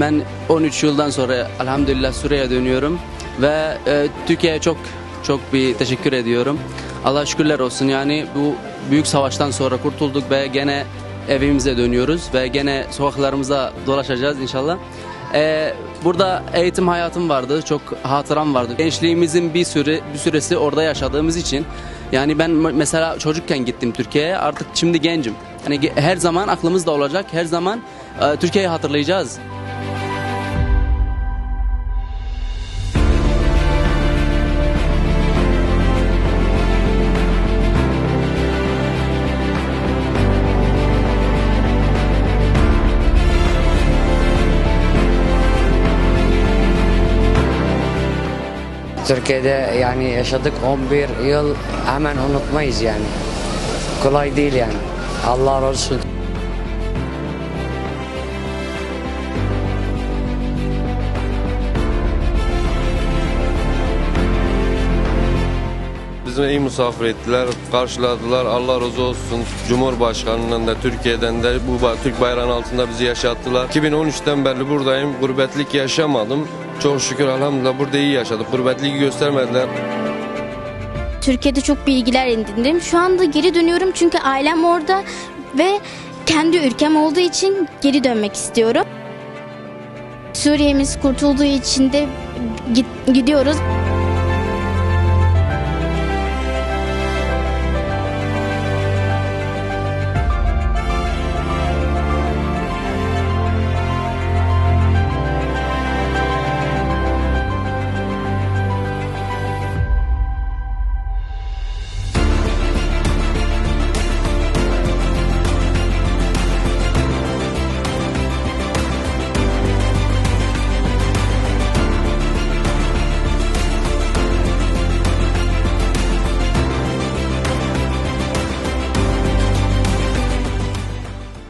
Ben 13 yıldan sonra elhamdülillah Suriye'ye dönüyorum ve e, Türkiye'ye çok çok bir teşekkür ediyorum. Allah şükürler olsun yani bu büyük savaştan sonra kurtulduk ve gene evimize dönüyoruz ve gene sokaklarımıza dolaşacağız inşallah. E, burada eğitim hayatım vardı, çok hatıram vardı. Gençliğimizin bir süre bir süresi orada yaşadığımız için yani ben mesela çocukken gittim Türkiye'ye artık şimdi gencim. Yani her zaman aklımızda olacak, her zaman e, Türkiye'yi hatırlayacağız. Türkiye'de yani yaşadık 11 yıl hemen unutmayız yani. Kolay değil yani. Allah razı olsun. Bizi iyi misafir ettiler, karşıladılar. Allah razı olsun. Cumhurbaşkanından da Türkiye'den de bu Türk bayrağının altında bizi yaşattılar. 2013'ten beri buradayım. Gurbetlik yaşamadım. Çok şükür elhamdülillah burada iyi yaşadık. Gurbetliği göstermediler. Türkiye'de çok bilgiler edindim. Şu anda geri dönüyorum çünkü ailem orada ve kendi ülkem olduğu için geri dönmek istiyorum. Suriye'miz kurtulduğu için de gidiyoruz.